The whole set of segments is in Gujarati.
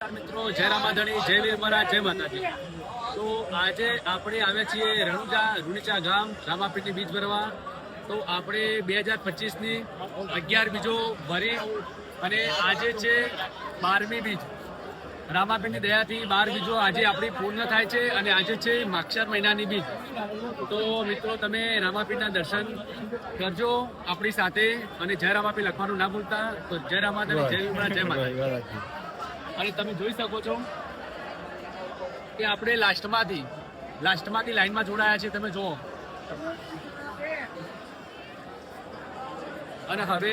મિત્રો, જય રામાધણી, જય વીર મહારાજ, જય માતાજી. તો આજે આપણે આવ્યા છીએ રણુજા, રૂણીચા ગામ, રામાપીરની બીજ ભરવા. તો આપણે બે હજાર પચીસની અગિયાર બીજો ભરી અને આજે છે બારમી બીજ. રામાપીરની દયાથી બાર બીજો આજે આપણી પૂર્ણ થાય છે અને આજે છે માક્ષર મહિનાની બીજ. તો મિત્રો, તમે રામાપીરના દર્શન કરજો આપણી સાથે અને જય રામાપી લખવાનું ના ભૂલતા. તો જય રામાધણી, જય વીર જય માતાજી. અને તમે જોઈ શકો છો કે આપણે લાસ્ટમાંથી લાસ્ટમાંથી લાઈનમાં જોડાયા છે, તમે જુઓ. અને હવે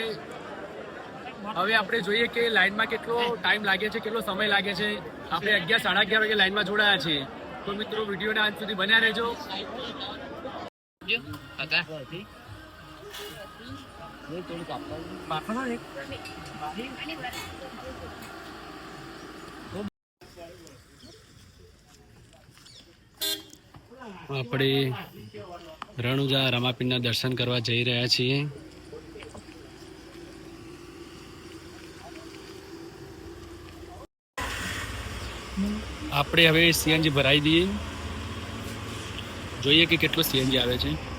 હવે આપણે જોઈએ કે લાઈનમાં કેટલો ટાઈમ લાગે છે, કેટલો સમય લાગે છે. આપણે અગિયાર, સાડા અગિયાર વાગે લાઈનમાં જોડાયા છીએ. તો મિત્રો, વિડીયોના અંત સુધી બન્યા રહેજો. આપણે રણુજા રમાપીંડના દર્શન કરવા જઈ રહ્યા છીએ. આપણે હવે સીએનજી ભરાઈ દઈએ. જોઈએ કે કેટલો સીએનજી આવે છે.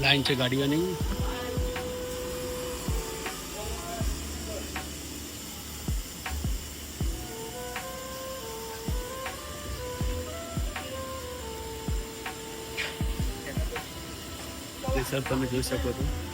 લાઈન છે ગાડીઓની સર તમે જોઈ શકો છો.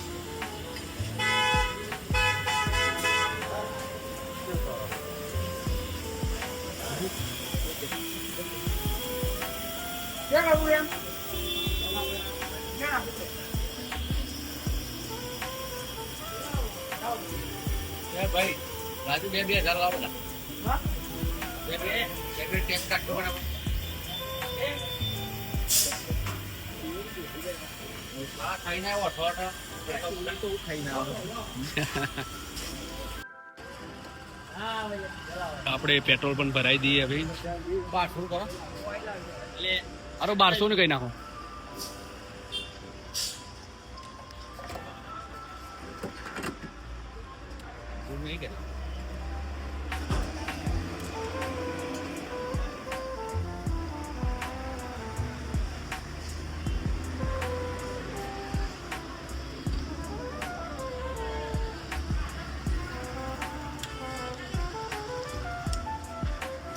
ખાઈને આપણે પેટ્રોલ પણ ભરાઈ દઈએ હવે. બારસો કરો. એટલે અરે બારસો ને કઈ નાખો. નહીં કે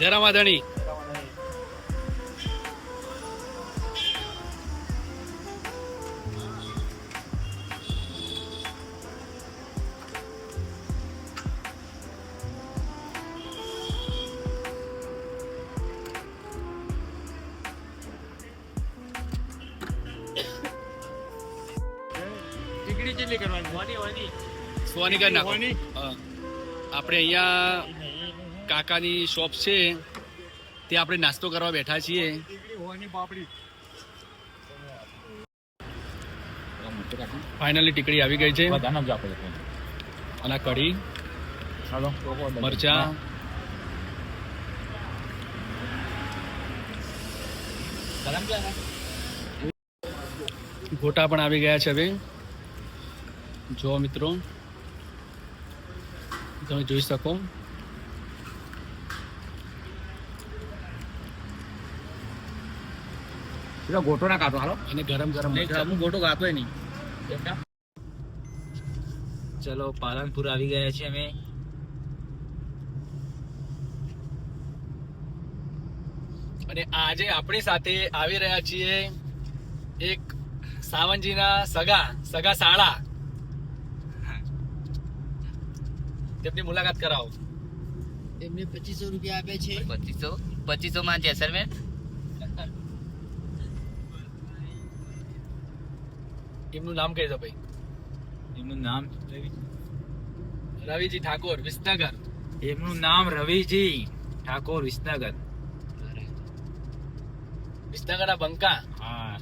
જરા ધણી સોની કઈ નાખો. આપણે અહીંયા કાકાની શોપ છે તે આપણે નાસ્તો કરવા બેઠા છીએ. ફાઇનલી ટીકડી આવી ગઈ છે. અને કઢી મરચા. ગોટા પણ આવી ગયા છે હવે. જો મિત્રો. તમે જોઈ શકો. પેલો ગોટો ના કાઢો હાલો. અને ગરમ ગરમ હું ગોટો ગાતો નહીં. ચલો પાલનપુર આવી ગયા છીએ અમે. અને આજે આપણી સાથે આવી રહ્યા છીએ એક સાવનજીના સગા સગા સાળા. તેમની મુલાકાત કરાવો. એમને પચીસો રૂપિયા આપે છે. પચીસો? પચીસો માં જેસલમેર એમનું નામ કહી દો ભાઈ. એમનું નામ રવિજી. ઠાકોર વિસનગર. એમનું નામ રવિજી ઠાકોર વિસનગર. વિસનગરના બંકા. હા.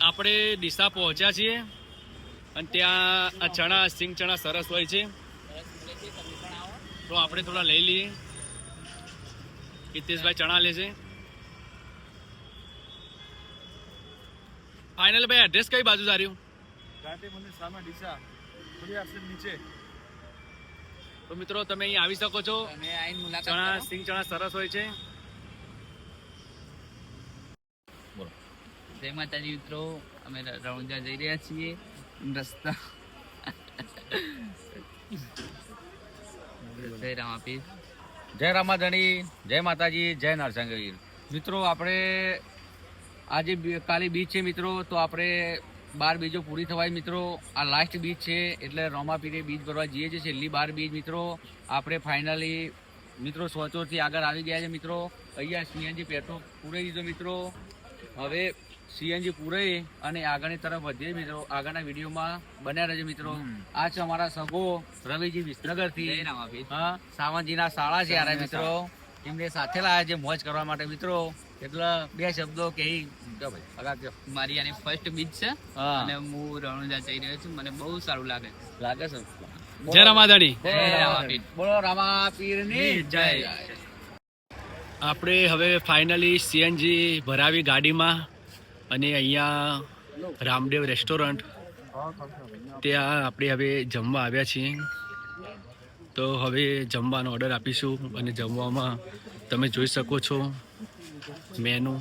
આપણે ડીસા પહોંચ્યા છીએ અને ત્યાં આ ચણા સિંગ ચણા સરસ હોય છે. તો આપણે થોડા લઈ લઈએ. હિતેશભાઈ ચણા લે છે. ફાઇનલ ભાઈ એડ્રેસ કઈ બાજુ સાર્યું તો મિત્રો તમે અહીં આવી શકો છો. અને આઈને મુલાકાત ચણા. સિંગ ચણા સરસ હોય છે. જય માતાજી મિત્રો અમે રણુજા જઈ રહ્યા છીએ. રસ્તા. જય રામાપીર. જય રામાધણી જય માતાજી જય નરસંગવીર મિત્રો આપણે આજે કાલે બીચ છે મિત્રો તો આપણે બાર બીજો પૂરી થવાય મિત્રો. આ લાસ્ટ બીચ છે એટલે રોમા પીરે બીચ ભરવા જઈએ છીએ. છેલ્લી બાર બીચ મિત્રો. આપણે ફાઇનલી મિત્રો સોચોથી આગળ આવી ગયા છે મિત્રો. અહીંયા સીએનજી પેટ્રોલ પૂરાઈ દીધો મિત્રો. હવે સીએનજી પૂરાઈ અને આગળની તરફ વધીએ મિત્રો. આગળના વિડીયોમાં બન્યા રહેજો મિત્રો. આ છે અમારા સગો રવિજી વિસનગરથી. હા સાવંતજીના શાળા છે યાર મિત્રો. એમને સાથે લાયા છે મોજ કરવા માટે મિત્રો. એટલે બે શબ્દો કે ભાઈ મારી આની ફર્સ્ટ બીચ છે અને હું રણુજા જઈ રહ્યો છું મને બહુ સારું લાગે. લાગે છે? જય રામાપીર. બોલો રામાપીરની જય. આપણે હવે ફાઇનલી સીએનજી ભરાવી ગાડીમાં અને અહીંયા રામદેવ રેસ્ટોરન્ટ ત્યાં આપણે હવે જમવા આવ્યા છીએ. તો હવે જમવાનો ઓર્ડર આપીશું અને જમવામાં તમે જોઈ શકો છો. મેનુ.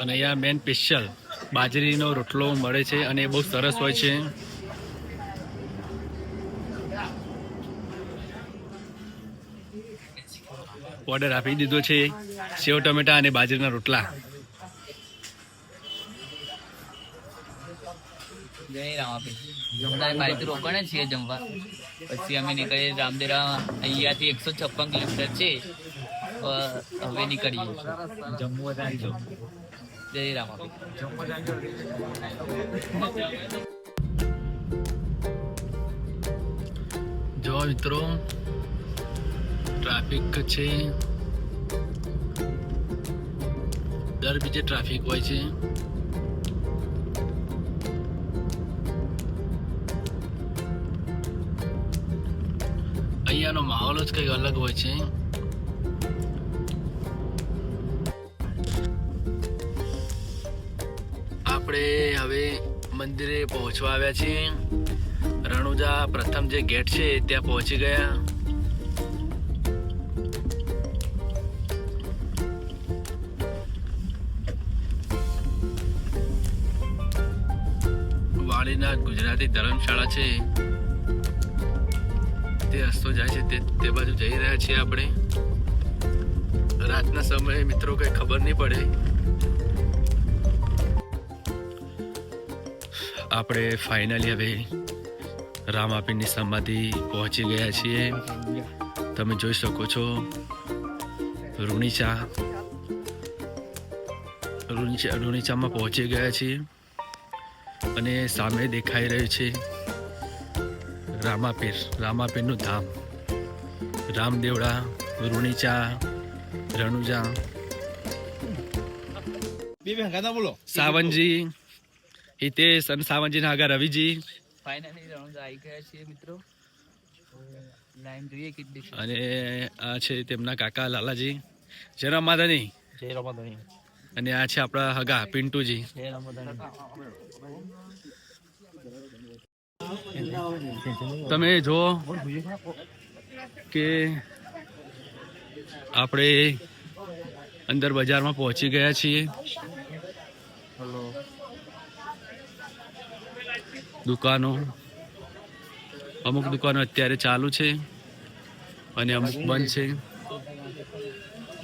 અને અહીંયા મેન સ્પેશિયલ બાજરીનો રોટલો મળે છે અને એ બહુ સરસ હોય છે. ઓર્ડર આપી દીધો છે, સેવ ટમેટા અને બાજરીના રોટલા. રોકાણે છીએ જમવા. પછી અમે નીકળીએ રામદેરા અહીંયાથી એકસો છપ્પન કિલોમીટર છે. હવે નીકળીએ. જમ્મુ જય જો મિત્રો ટ્રાફિક છે. દર બીજે ટ્રાફિક હોય છે. જ કંઈક અલગ હોય છે. આપણે હવે મંદિરે પહોંચવા આવ્યા છીએ. રણુજા પ્રથમ જે ગેટ છે ત્યાં પહોંચી ગયા. વાળીનાથ ગુજરાતી ધર્મશાળા છે. તે રસ્તો જાય છે તે તે બાજુ જઈ રહ્યા છીએ આપણે. રાતના સમયે મિત્રો કઈ ખબર નહીં પડે. આપણે ફાઇનલી હવે રામાપીરની સમાધિ પહોંચી ગયા છીએ. તમે જોઈ શકો છો રૂણીચા રૂણીચા રૂણીચામાં પહોંચી ગયા છીએ. અને સામે દેખાઈ રહ્યું છે રામાપીર રામાપીરનું ધામ. રામદેવડા રૂણીચા રણુજા. સાવનજી હિતેશ અને સાવનજીના આગળ રવિજી. ફાઇનલી રણુજા આવી ગયા છીએ મિત્રો. અને આ છે તેમના કાકા લાલાજી. જય રામ માધાની જય રમાદાની અને આ છે આપણા હગા પિન્ટુજી. જય રમાદાની તમે જો કે આપણે અંદર બજારમાં પહોંચી ગયા છીએ. દુકાનો. અમુક દુકાનો અત્યારે ચાલુ છે અને અમુક બંધ છે.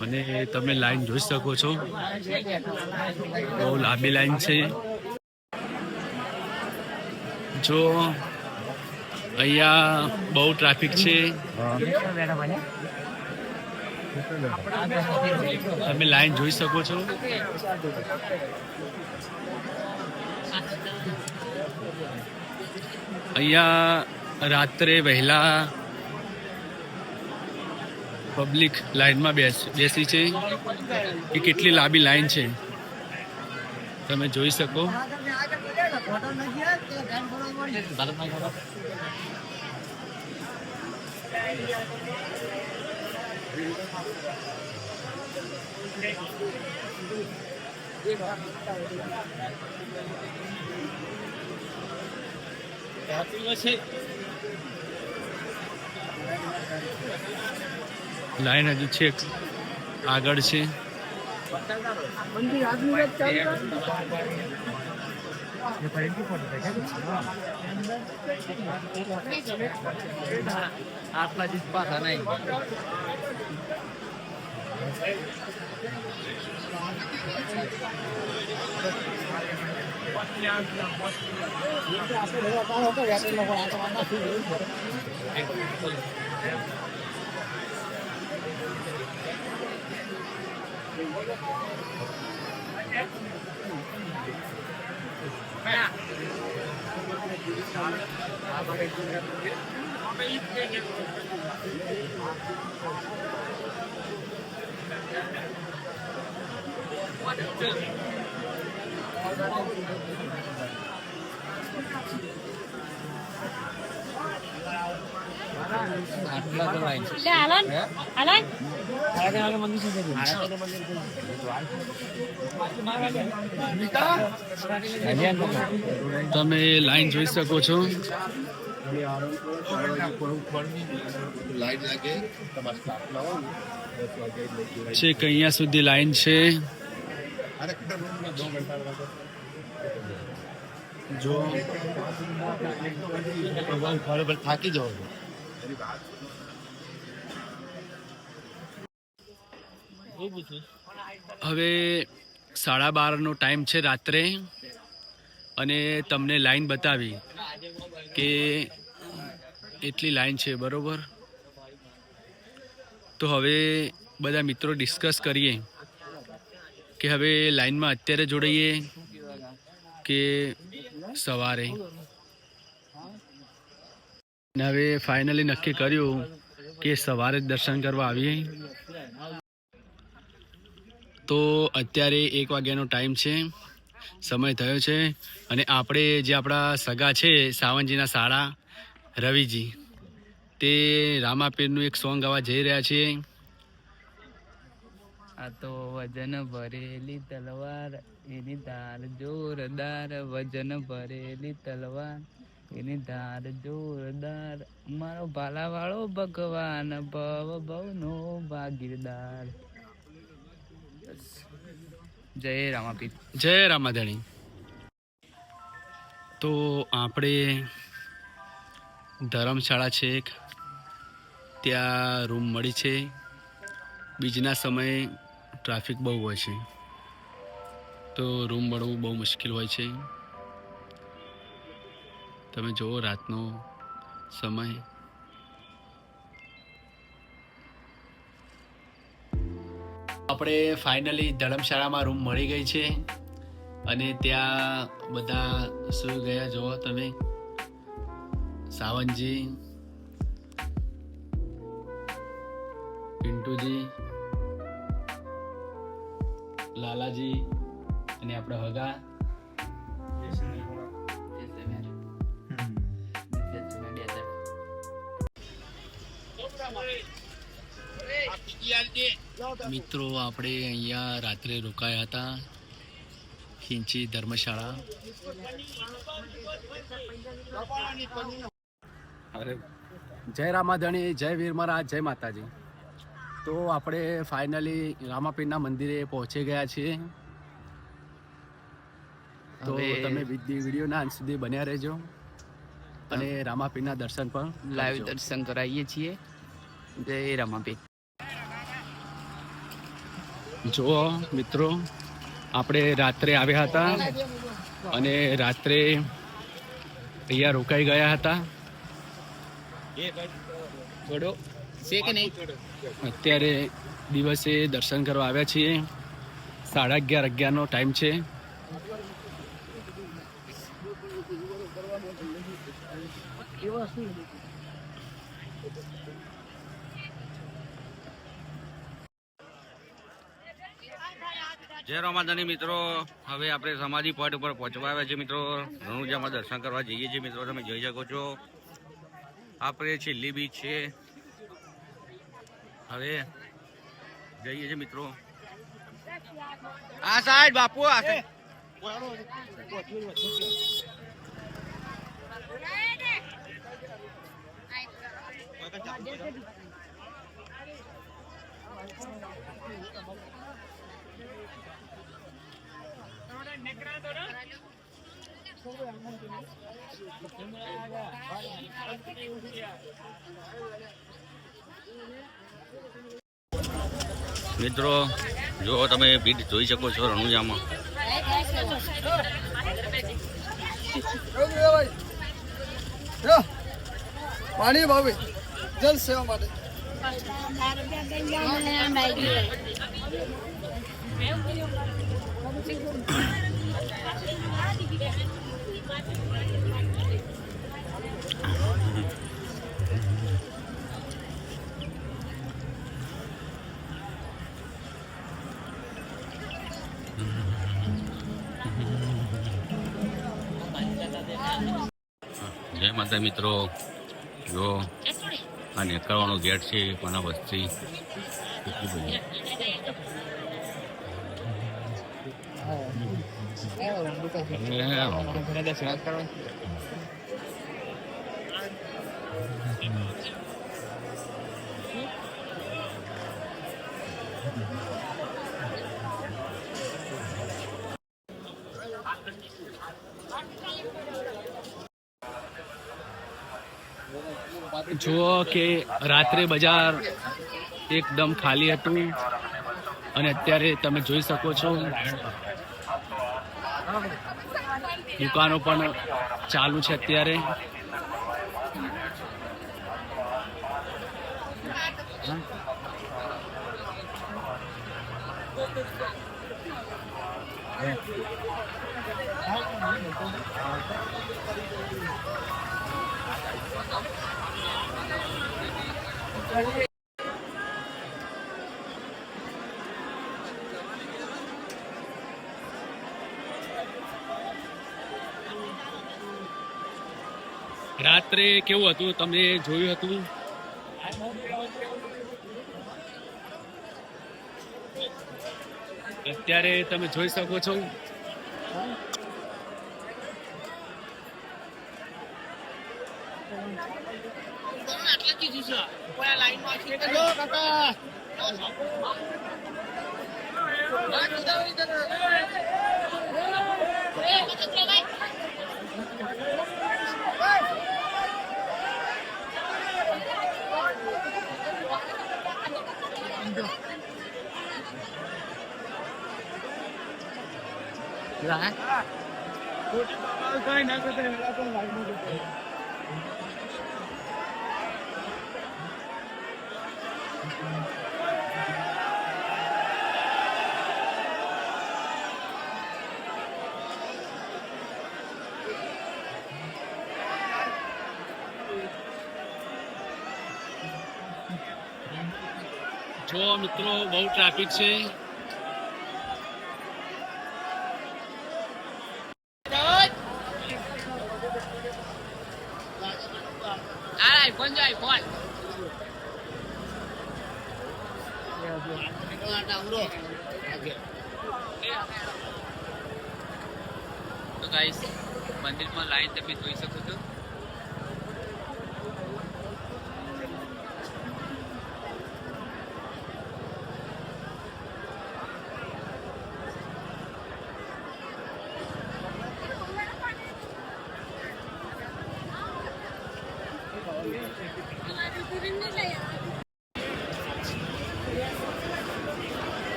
અને તમે લાઈન જોઈ શકો છો. બહુ લાંબી લાઈન છે. જો અહીંયા બહુ ટ્રાફિક છે. તમે લાઈન જોઈ શકો છો. અહીંયા રાત્રે વહેલા પબ્લિક લાઈનમાં બેસ છે. એ કેટલી લાંબી લાઈન છે. તમે જોઈ શકો. લાઈન હજુ છે આગળ છે આટલા જ પાછા નહીં આટલા તો લાઈન લે હાલો ને. હાલો ને. તમે લાઈન જોઈ શકો છો. છે કે અહીંયા સુધી લાઈન છે. જો થાકી જાવ હવે સાડા બારનો ટાઈમ છે રાત્રે અને તમને લાઈન બતાવી કે એટલી લાઈન છે, બરોબર? તો હવે બધા મિત્રો ડિસ્કસ કરીએ કે હવે લાઈનમાં અત્યારે જોડાઈએ કે સવારે. હવે ફાઇનલી નક્કી કર્યું કે સવારે જ દર્શન કરવા આવીએ. તો અત્યારે એક વાગ્યાનો ટાઈમ છે. સમય થયો છે અને આપણે જે આપણા સગા છે, સાવનજીના શાળા રવિજી, તે રામાપીરનું એક સોંગ ગાવા જઈ રહ્યા છે. આ તો વજન ભરેલી તલવાર, એની ધાર, જોરદાર વજન ભરેલી તલવાર, એની ધાર, જોરદાર. મારો ભાલાવાળો ભગવાન ભવ ભવનો ભાગીરદાર. જય રામાપીર જય રામાધણી. તો આપણે ધર્મશાળા છે એક. ત્યાં રૂમ મળી છે. બીજના સમયે ટ્રાફિક બહુ હોય છે. તો રૂમ મળવું બહુ મુશ્કેલ હોય છે. તમે જુઓ રાતનો સમય. આપણે ફાઇનલી ધર્મશાળામાં રૂમ મળી ગઈ છે. અને ત્યાં બધા સુઈ ગયા જુઓ તમે? સાવનજી પિન્ટુજી લાલાજી અને આપણા હગા. મિત્રો આપણે અહીંયા રાત્રે રોકાયા હતા. ખીંચી ધર્મશાળા. અરે જય રામાધણી જય વીર મહારાજ જય માતાજી. તો આપણે ફાઇનલી રામાપીરના મંદિરે પહોંચી ગયા છીએ. તો તમે વિડી- વિડીયોના અંત સુધી બન્યા રહેજો. અને રામાપીરના દર્શન પણ લાઈવ દર્શન કરાવીએ છીએ. જય રામાપીર. જુઓ મિત્રો આપણે રાત્રે આવ્યા હતા અને રાત્રે અહીંયા રોકાઈ ગયા હતા. અત્યારે દિવસે દર્શન કરવા આવ્યા છીએ. સાડા અગિયાર અગિયારનો ટાઈમ છે. જય રમાદાની મિત્રો. હવે આપણે સમાધિ પોઈન્ટ ઉપર પહોંચવા આવ્યા છે મિત્રો. રણુજામાં દર્શન કરવા જઈએ છીએ મિત્રો. તમે જોઈ શકો છો. આપણે છેલ્લી બીચ છે. હવે જઈએ છીએ મિત્રો. આ સાઈડ બાપુ, આ સાઈડ. મિત્રો જો તમે ભીડ જોઈ શકો છો રણુજામાં. પાણી ભાવે જલ સેવા માટે. જય માતા મિત્રો. જો આ નીકળવાનો ગેટ છે કોના વસ્તી. કેટલી બધી. જુઓ કે રાત્રે બજાર એકદમ ખાલી હતું. અને અત્યારે તમે જોઈ શકો છો દુકાનો પણ ચાલુ છે અત્યારે. રાત્રે કેવું હતું? તમે જોયું હતું? અત્યારે તમે જોઈ શકો છો. જો મિત્રો બહુ ટ્રાફિક છે. તો ગાઈસ મંદિરમાં લાઈન તમે જોઈ શકો છો.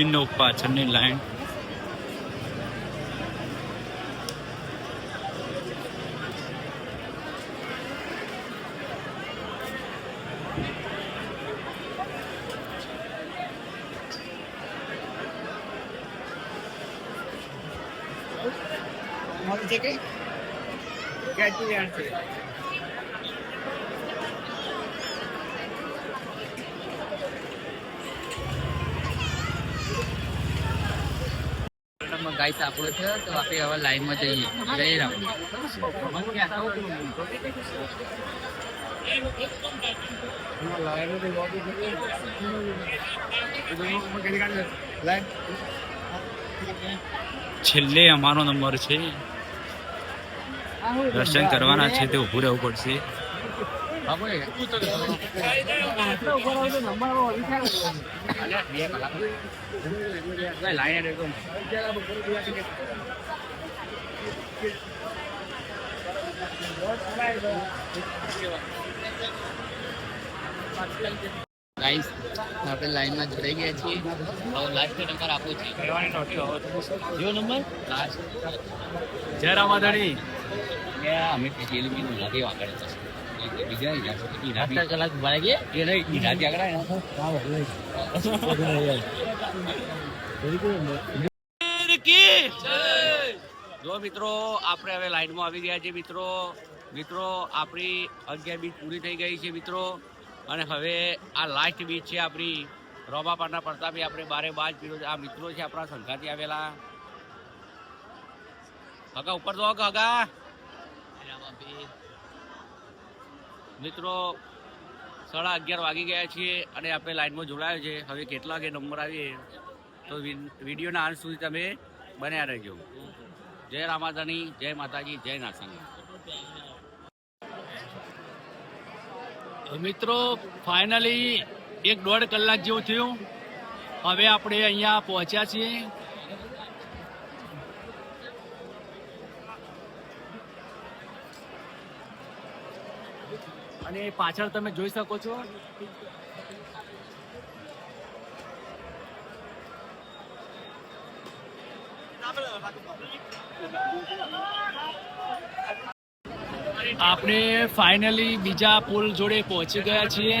મંદિરનો પાછળની line Get the answer. Guys આપણો થયો તો આપણે હવે લાઈનમાં જઈએ. જઈ રામ છેલ્લે અમારો નંબર છે. દર્શન કરવાના છે, તે ઉભું રહેવું પડશે. ગાઈસ આપણે લાઈનમાં જોડાઈ ગયા છીએ. હવે લાસ્ટ નંબર આપો છે. જો નંબર લાસ્ટ જય રામાધણી. અમે પેલી નથી આગળ. બીજા કલાક એ નહીં આગળ જો મિત્રો આપણે હવે લાઈનમાં આવી ગયા છે મિત્રો. મિત્રો આપણી અગિયાર બીચ પૂરી થઈ ગઈ છે મિત્રો. અને હવે આ લાસ્ટ બીચ છે આપણી. રોબાપાના પ્રતાપે આપણે બારે બાજ પીરો આ મિત્રો છે આપણા સંઘાથી આવેલા. હગા ઉપર તો હગા હગા. મિત્રો, સાડા અગિયાર વાગી ગયા છીએ અને આપણે લાઇનમાં જોડાયો છે. હવે કેટલા વાગે નંબર આવીએ? તો વિડીયોના અંત સુધી તમે બન્યા રહેજો. જય રામાધાની, જય માતાજી, જય નાસાની મિત્રો ફાઇનલી એક દોઢ કલાક જેવું થયું. હવે આપણે અહીંયા પહોંચ્યા છીએ. અને પાછળ તમે જોઈ શકો છો. આપણે ફાઇનલી બીજા પુલ જોડે પહોંચી ગયા છીએ.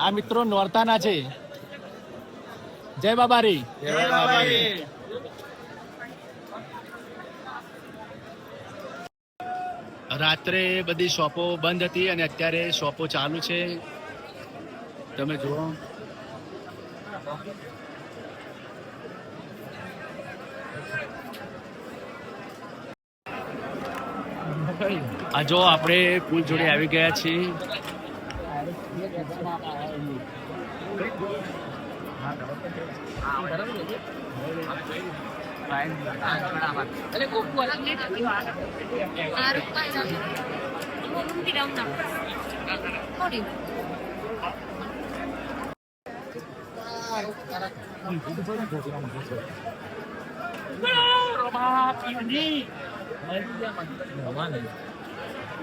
આ મિત્રો નોરતાના છે. જય બાબારી. રાત્રે બધી શોપો બંધ હતી અને અત્યારે શોપો ચાલુ છે. તમે જુઓ. આ જો આપણે પુલ જોડે આવી ગયા છીએ.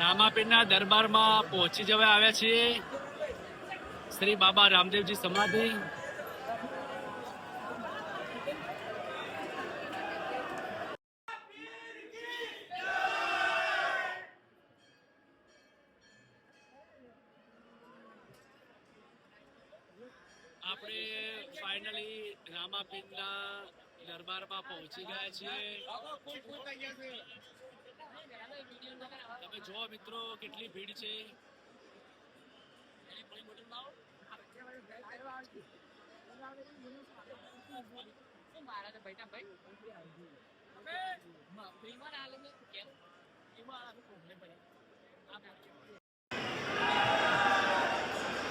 રામાપીરના દરબારમાં પહોંચી જવા આવ્યા છીએ. શ્રી બાબા રામદેવજી સમાધિ આપણે ફાઇનલી રામાપીરના દરબારમાં પહોંચી ગયા છીએ. તમે જુઓ મિત્રો, કેટલી ભીડ છે.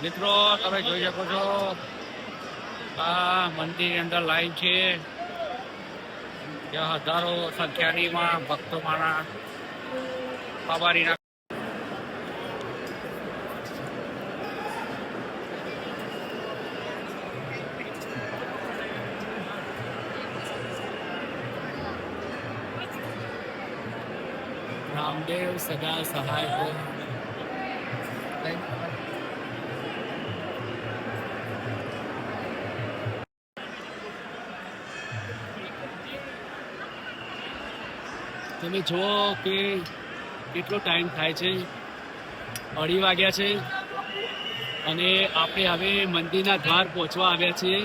મિત્રો, તમે જોઈ શકો છો, આ મંદિરની અંદર લાઈન છે. ત્યાં હજારો સંખ્યાનીમાં ભક્તો મારા બાબારીના રામદેવ સદા સહાય. હો તમે જુઓ કે કેટલો ટાઈમ થાય છે. અઢી વાગ્યા છે અને આપણે હવે મંદિરના દ્વાર પહોંચવા આવ્યા છીએ.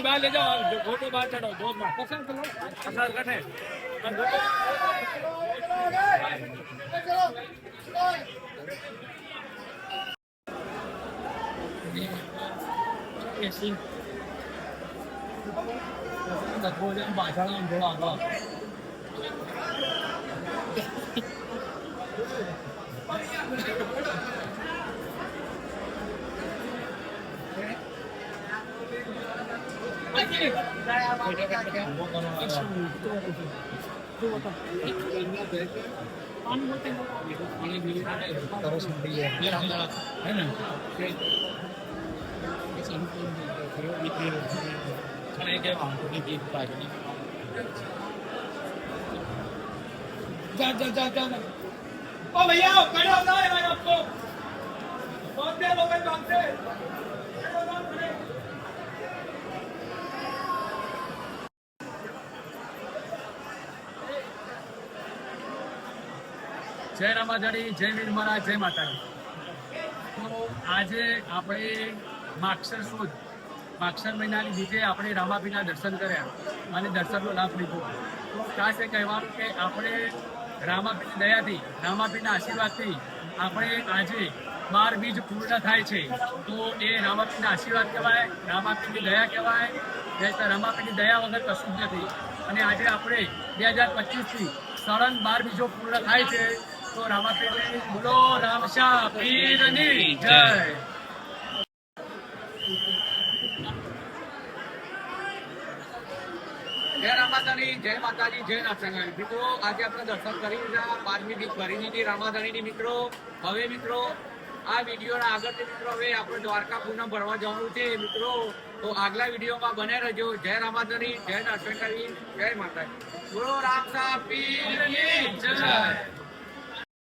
બાજી બહાર લઈ જાઓ ફોટો બહાર ચડો ધોધમાં પસંદ કરો પસંદ કરે जा जा जा जा ओ भैया खड़े हो जाए भाई आपको बहुत देर हो गई काम से જય રામાધારી જય વીર મહારાજ, જય માતાજી. તો આજે આપણે માક્ષર સુદ, માક્ષર મહિનાની બીજે આપણે રામાપીના દર્શન કર્યા અને દર્શનનો લાભ લીધો. તો ખાસ કહેવાનું કે આપણે રામાપીની દયાથી, રામાપીના આશીર્વાદથી આપણે આજે બાર બીજ પૂર્ણ થાય છે. તો એ રામાપીના આશીર્વાદ કહેવાય રામાભીની દયા કહેવાય, નહીં રામાભીની દયા વગર કશું જ નથી. અને આજે આપણે બે હજાર પચીસથી સળંગ બાર બીજો પૂર્ણ થાય છે. તો રામાપીરની બોલો રામશા પીરની જય. જય માતાજી, જય નાથસંગાણી મિત્રો, આજે આપણે દર્શન કરી લીધા પાંચમી બીજ ભરી મિત્રો. હવે મિત્રો, આ વિડીયોના આગળથી મિત્રો, હવે આપણે દ્વારકા પૂનમ ભરવા જવાનું છે. મિત્રો, તો આગલા વિડીયોમાં બને રહેજો. જય રામાધાની, જય નાથસંગાણી જય માતાજી. ગુરુ રામ સાહેબ જય.